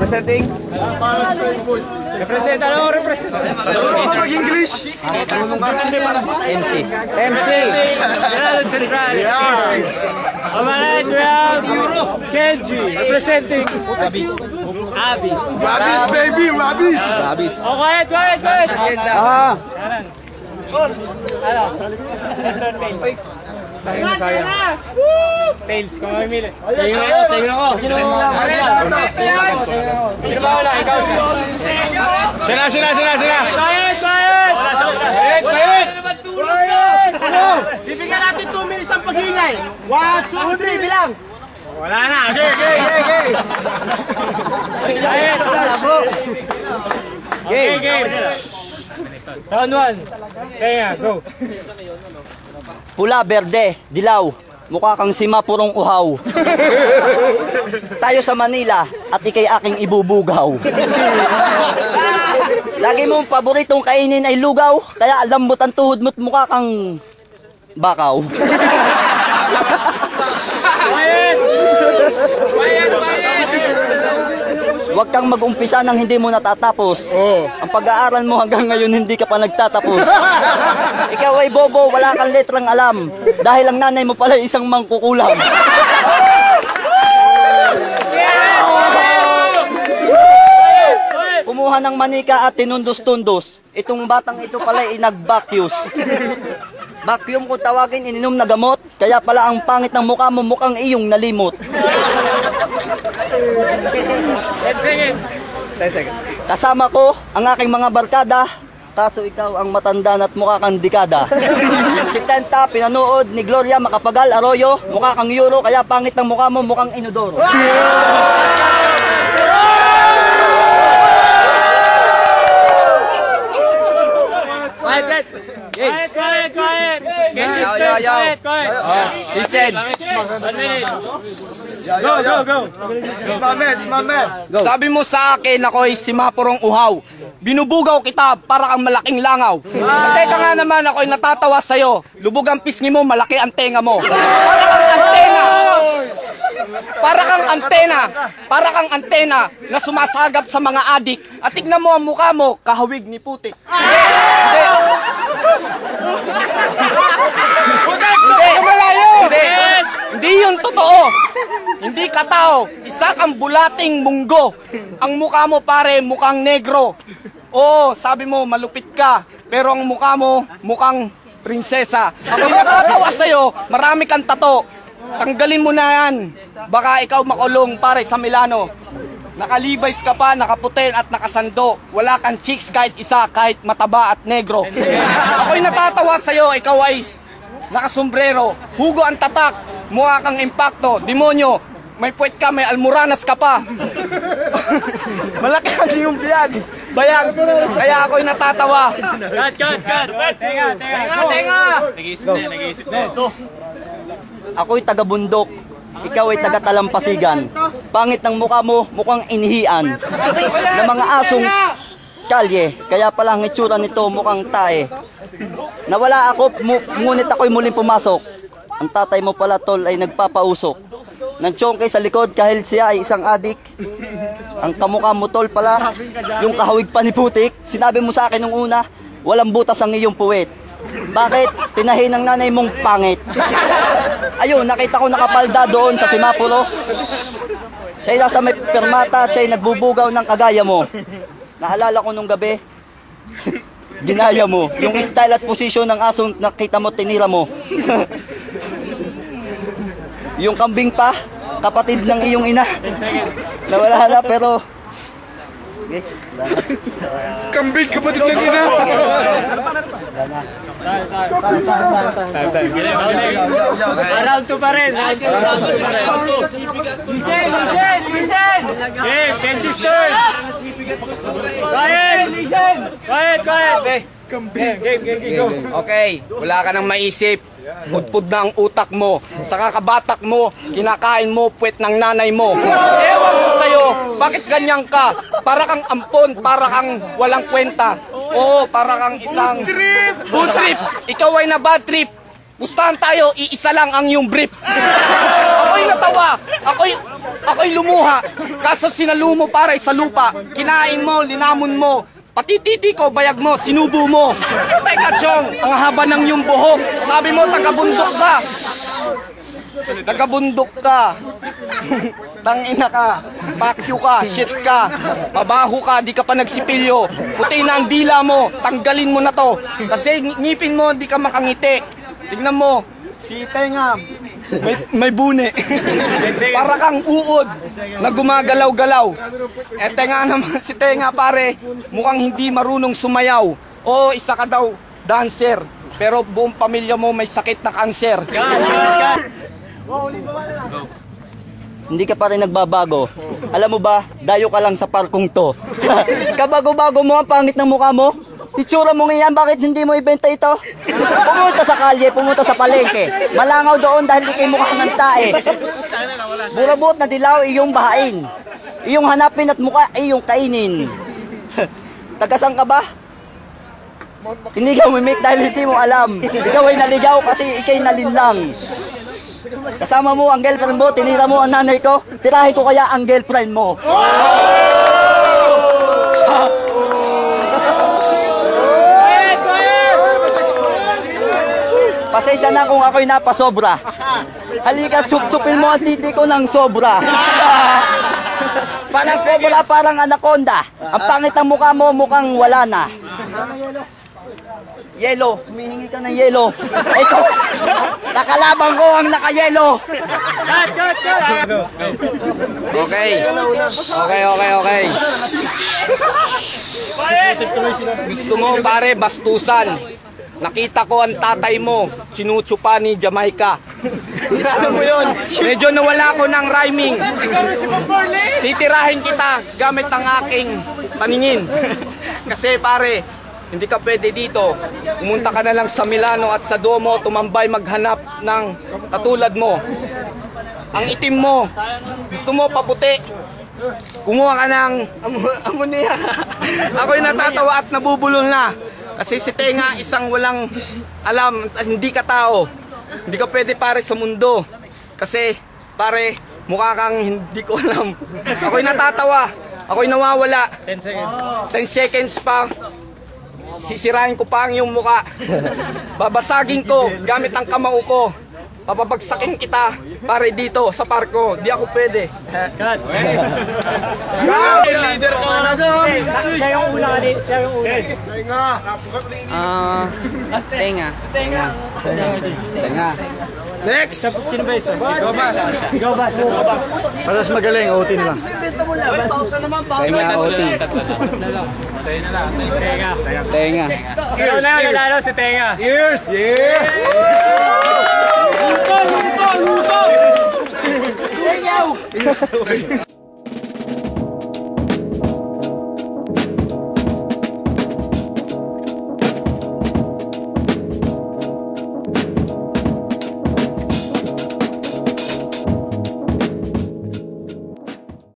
representing? Represent, ano ang represent? Mag-English? MC. MC. General Central. Alright, we have Kenji representing Abis. Abis. Rabis, baby, rabis! Oh, quiet, quiet, quiet. Ah, Ano? Let's on tails. Tails, kung mamimili. Tingnan ako, tingnan ako. Sino Sino ba wala? Ikaw siya. sina, sina, sina, sina! Quiet, quiet! Quiet, quiet! Bibigyan natin 2 minutes ang pagingay. 1, 2, 3, bilang. Wala na, okay, okay, okay, okay! Quiet! Okay, game. Round 1. Kaya, go. Pula, berde, dilaw. Mukha kang simapurong uhaw. Tayo sa Manila at ikay aking ibubugaw. Lagi mong paboritong kainin ay lugaw, kaya lambot ang tuhod mo't mukha kang bakaw. Quiet! Huwag kang mag-umpisa nang hindi mo natatapos. Ang pag-aaral mo hanggang ngayon hindi ka pa nagtatapos. Ikaw ay bobo, wala kang letrang alam. Dahil ang nanay mo pala isang mangkukulam. Kumuha ng manika at tinundos-tundos. Itong batang ito pala ay nag-vacuous. Vacuum kung tawagin, ininom na gamot. Kaya pala ang pangit ng mukha mo mukhang iyong nalimot. 10 seconds. 10 seconds. Kasama ko ang aking mga barkada, kaso ikaw ang matanda at mukha kang dekada. si Tenta, pinanood ni Gloria Macapagal Arroyo, mukha kang euro, kaya pangit ng mukha mo, mukhang inodoro. Quiet, quiet, quiet. Genji's quiet. Listen, minute. Go, go, go. Sabi mo sa akin ako'y simapurong uhaw. Binubugaw kita para kang malaking langaw. Teka nga naman ako'y natatawa sa'yo. Lubog ang pisngi mo, malaki ang tenga mo. Para kang antena. Para kang antena. Para kang antena na sumasagap sa mga adik. At tignan mo ang mukha mo, kahawig ni putik. Hindi. Hindi. Hindi. Yun totoo. Hindi ka tao. Isa kang bulating munggo. Ang mukha mo pare, mukhang negro. Oo, sabi mo, malupit ka. Pero ang mukha mo, mukhang prinsesa. Ako'y natatawa sa'yo, marami kang tato. Tanggalin mo na yan. Baka ikaw makulong pare sa Milano. Nakalibays ka pa, nakaputin at nakasando. Wala kang chicks kahit isa, kahit mataba at negro. Ako'y natatawa sa'yo, ikaw ay nakasombrero. Hugo ang tatak, mukha kang impacto, demonyo. May puwet ka, may almoranas ka pa. Malaki ang iyong biyag. Bayag. Kaya ako'y natatawa. Cut, cut, cut. Teka, teka. Tenga! ako'y taga-bundok. Ikaw ay taga-talampasigan. Pangit ng mukha mo, mukhang inihian. Na mga asong kalye, kaya pala ang itsura nito mukhang tae. Nawala ako, mu- ngunit ako'y muling pumasok. Ang tatay mo pala tol ay nagpapausok. Nang tsongkay sa likod kahil siya ay isang adik. Ang kamukha mo tol pala, yung kahawig pa ni putik. Sinabi mo sa akin nung una, walang butas ang iyong puwet. Bakit? Tinahi ng nanay mong pangit. Ayun, nakita ko nakapalda doon sa Simapuro. Siya ay nasa may permata at siya ay nagbubugaw ng kagaya mo. Naalala ko nung gabi, ginaya mo. Yung style at posisyon ng asong nakita mo, tinira mo. yung kambing pa, kapatid ng iyong ina. Nawala na pero... Okay, Kambing kapatid ng ina! wala na. Round 2 pa rin. Round 2 pa rin. Listen, listen, listen. Game, Kenji's turn. Quiet. Listen. Quiet, quiet. Game, game, game, game, go. Okay, wala ka nang maisip. Pudpud na ang utak mo. Sa kakabatak mo, kinakain mo puwet ng nanay mo. Ewan ko sa'yo, bakit ganyan ka? Para kang ampon, para kang walang kwenta. Oo, para kang isang... Good trip! Ikaw ay na bad trip. Pustahan tayo, iisa lang ang iyong brief. Natatawa. Ako'y, ako'y lumuha. Kaso sinalumo pare sa lupa. Kinain mo, linamon mo. Pati titi ko, bayag mo, sinubo mo. Teka, Chong, ang haba ng iyong buhok. Sabi mo, taga-bundok ka. Taga-bundok ka. Tangina ka. Pakyo ka. Shit ka. Mabaho ka. Di ka pa nagsipilyo. Puti na ang dila mo. Tanggalin mo na to. Kasi ng- ngipin mo, di ka makangiti. Tignan mo. Si Tenga. May, may bune. Para kang uod na gumagalaw-galaw. Eh, Tenga naman, si Tenga pare, mukhang hindi marunong sumayaw. Oo, isa ka daw, dancer. Pero buong pamilya mo may sakit na kanser. Hindi ka pa rin nagbabago. Alam mo ba, dayo ka lang sa parkong to. Kabago-bago mo ang pangit ng mukha mo. Itsura mo ngayon, bakit hindi mo ibenta ito? Pumunta sa kalye, pumunta sa palengke. Malangaw doon dahil di kayo mukha ng tae. Burabot na dilaw iyong bahain. Iyong hanapin at mukha iyong kainin. Tagasang ka ba? Hindi ka umimik dahil hindi mo alam. Ikaw ay naligaw kasi ikay nalinlang. Kasama mo ang girlfriend mo, tinira mo ang nanay ko, tirahin ko kaya ang girlfriend mo. Pasensya na kung ako'y napasobra. Halika, tsup-tsupin mo ang titi ko ng sobra. parang cobra, parang anaconda. Ang pangit ng mukha mo, mukhang wala na. Yelo, humihingi ka ng yelo. Ito, nakalaban ko ang naka-yelo. Okay. Okay, okay, okay. Gusto mo pare bastusan. Nakita ko ang tatay mo, sinutsupa ni Jamaica. Alam mo yun, medyo nawala ko ng rhyming. Titirahin kita gamit ang aking paningin. Kasi pare, hindi ka pwede dito. Pumunta ka na lang sa Milano at sa Duomo, tumambay maghanap ng katulad mo. Ang itim mo, gusto mo paputi. Kumuha ka ng amo- ammonia. Ako'y natatawa at nabubulol na. Kasi si Tenga isang walang alam hindi ka tao. Hindi ka pwede pare sa mundo. Kasi pare, mukha kang hindi ko alam. Ako'y natatawa. Ako'y nawawala. 10 seconds. 10 seconds pa. Sisirain ko pa ang iyong muka. Babasagin ko gamit ang kamao ko. Papabagsakin kita pare dito sa parko. Di ako pwede. Leader ko na Siya yung una kanina. Siya yung una. Ah, tenga. Tenga. Tenga. Next! Sino ba isa? Ikaw ba? Ikaw ba? Ikaw ba? Para mas magaling, OT na lang. Tenga OT. Tenga. Tenga. Sino na nanalo? Si Tenga. Cheers! Yeah! Lutão, lutão, lutão! Quem é?